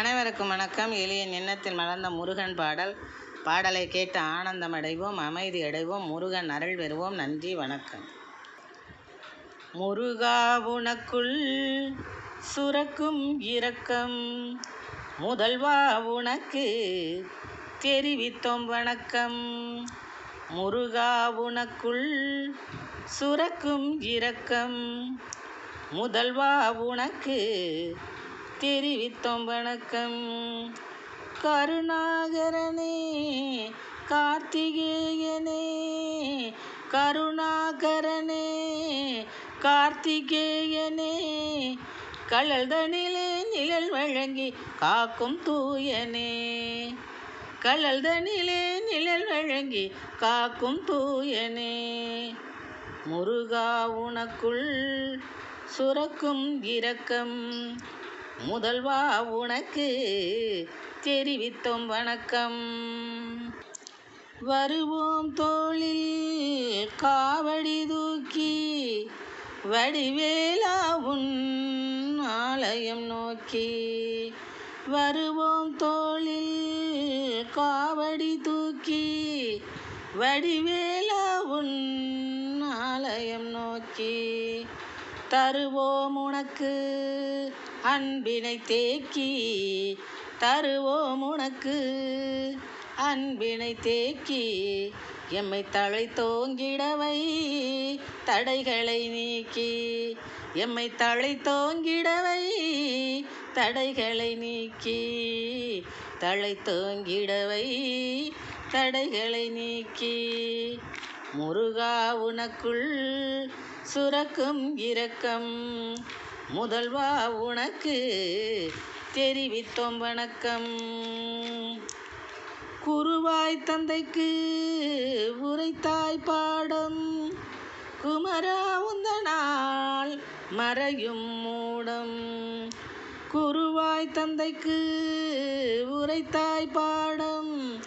அனைவருக்கும் வணக்கம். எளியன் எண்ணத்தில் மலர்ந்த முருகன் பாடல். பாடலை கேட்டு ஆனந்தம் அடைவோம் அமைதி அடைவோம் முருகன் அருள் பெறுவோம். நன்றி வணக்கம். முருகா உனக்குள் சுரக்கும் இரக்கம். முதல்வா உனக்கு தெரிவித்தோம் வணக்கம். முருகா உனக்குள் சுரக்கும் இரக்கம். முதல்வா உனக்கு தெரிவித்தோம் வணக்கம். கருணாகரனே கார்த்திகேயனே கருணாகரனே கார்த்திகேயனே கழல்தனிலே நிழல் வழங்கி காக்கும் தூயனே. கழல்தனிலே நிழல் வழங்கி காக்கும் தூயனே. முருகா உனக்குள் சுரக்கும் இரக்கம். முதல்வா உனக்கு தெரிவித்தோம் வணக்கம். வருவோம் தோளில் காவடி தூக்கி வடிவேலா உன் ஆலயம் நோக்கி. வருவோம் தோளில் காவடி தூக்கி வடிவேலா உன் ஆலயம் நோக்கி. தருவோம் உனக்கு. அன்பினை தேக்கி தருவோம் உனக்கு. அன்பினை தேக்கி எம்மை தழை தோங்கிடவை. தடைகளை நீக்கி எம்மை தழை தோங்கிடவை. தடைகளை நீக்கி தழை தோங்கிடவை. தடைகளை நீக்கி முருகா உனக்குள் சுரக்கும் இரக்கம். முதல்வா உனக்கு தெரிவித்தோம் வணக்கம். குருவாய் தந்தைக்கு உரைத்தாய் பாடம். குமரா உந்தனால் மறையும் மூடம். குருவாய் தந்தைக்கு உரைத்தாய் பாடம்.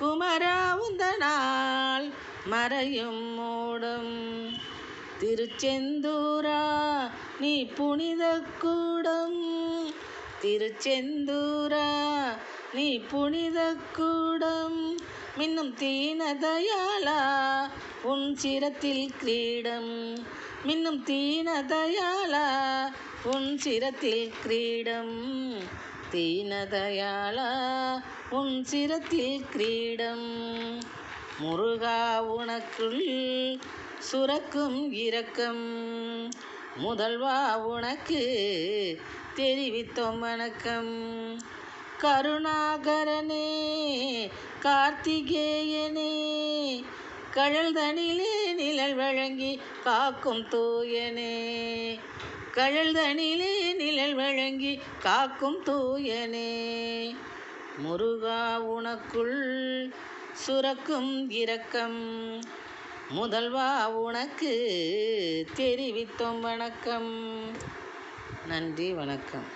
குமரா உந்தனால் மறையும் மூடும். திருச்செந்தூரா நீ புனித கூடம். திருச்செந்தூரா நீ புனித கூடம். மின்னும் தீனதயாளா உன் சிரத்தில் கிரீடம். மின்னும் தீனதயாளா உன் சிரத்தில் கிரீடம். தீனதயாளா உன் சிரத்தில் கிரீடம். முருகா உனக்குள் சுரக்கும் இரக்கம். முதல்வா உனக்கு தெரிவித்தோம் வணக்கம். கருணாகரனே கார்த்திகேயனே கழல்தனிலே நிழல் வழங்கி காக்கும் தூயனே. கழல்தனிலே நிழல் வழங்கி காக்கும் தூயனே. முருகா உனக்குள் சுரக்கும் இரக்கம். முதல்வா உனக்கு தெரிவித்தோம் வணக்கம். நன்றி வணக்கம்.